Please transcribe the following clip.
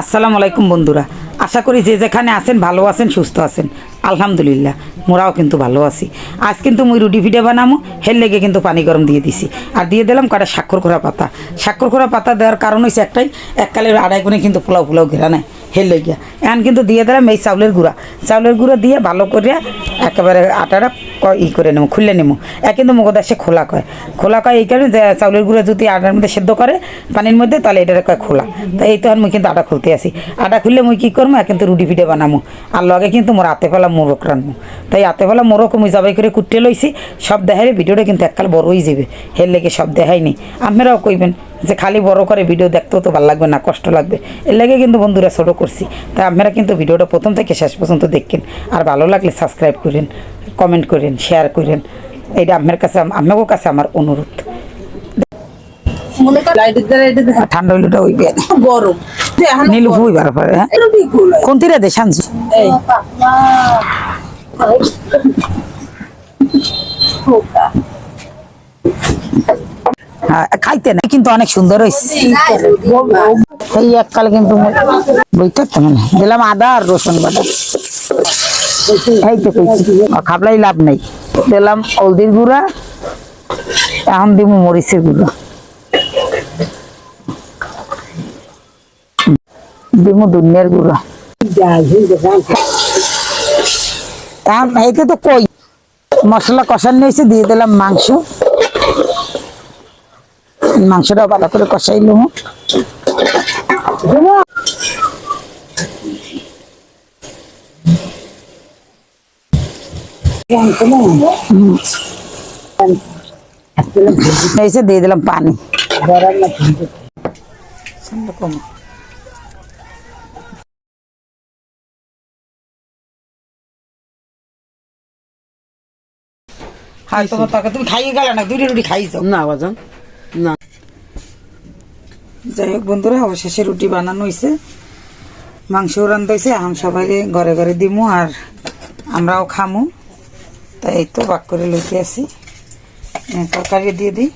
আসসালামু আলাইকুম বন্ধুরা। আশা করি যে যেখানে আছেন, ভালো আছেন, সুস্থ আছেন। আলহামদুলিল্লাহ, মোরাও কিন্তু ভালো আছি। আজ কিন্তু মুই রুটি ফিটে বানামো, হের লেগে কিন্তু পানি গরম দিয়ে দিছি। আর দিয়ে দিলাম কটা স্বাক্ষর করা পাতা। স্বাক্ষর করা পাতা দেওয়ার কারণ হয়েছে একটাই এককালের আড়াই গুণে কিন্তু পোলাও পোলাও ঘেরা নেয় হের লেগিয়া। এখন কিন্তু দিয়ে দিলাম এই চাউলের গুঁড়া। চাউলের গুঁড়ো দিয়ে ভালো করে একেবারে আটাটা ই করে নেব, খুলে নেব। এক কিন্তু মুখদাসে খোলা কয় খোলা কয় এই কারণে যে চাউলের গুঁড়ো যদি আটার মধ্যে সেদ্ধ করে পানির মধ্যে, তাহলে এটার কয় খোলা। তো এই তখন মুই কিন্তু আটা খুলতে আসি। আটা খুললে মুই কী করব কিন্তু রুটি ফিটে বানামো। আর লগে কিন্তু মোর হাতে ফেলা মোরক রানবো তাই হাতে ফেলা মোরক মুই জবাই করে কুটে লইছি, সব দেখাইলে ভিডিওটা কিন্তু এককাল বড় হয়ে যাবে হের লেগে সব দেখাইনি আপনারাও কইবেন যে খালি বড় করে ভিডিও দেখতেও তো ভালো লাগবে না কষ্ট লাগবে। এর লাগে কিন্তু বন্ধুরা ছোটো করছি। তাই আপনারা কিন্তু ভিডিওটা প্রথম থেকে শেষ পর্যন্ত দেখেন। আর ভালো লাগলে সাবস্ক্রাইব করেন কমেন্ট করেন শেয়ার করেন। এটা আপনার কাছে আপনার কাছে আমার অনুরোধ। ঠান্ডা হইলেটা হইবে। গরম। নীলু হইবার পরে এটা ঠিক হলো কোন তীরে দে শানছি এই। খাইতে না কিন্তু অনেক সুন্দর হয়েছে এই এককালে কিন্তু বইটা কেমন দিলাম আদা আর রসুন বাটা। এই তো কইছি খাবলাই লাভ নাই। দিলাম হলদির গুঁড়া, এখন দিব মরিচের গুঁড়া। দিব দুনিয়ার গুঁড়া। এখন এইতে তো কই? মশলা কষানো হয়েছে দিয়ে দিলাম মাংস। মাংসটা ভালো করে কষাইলো এসে দিয়ে দিলাম পানি। তোমার তুমি খাইয়ে গেলে না দুটি রুটি খাইছো? না বাজান। না যাই হোক বন্ধুরা, অবশেষে রুটি বানানো হয়েছে মাংস রান্ধ হয়েছে আম সবাইকে ঘরে ঘরে দিমু আর আমরাও খামু। তাই এই তো বাক করে লইতে আসি। তরকারি দিয়ে দিই।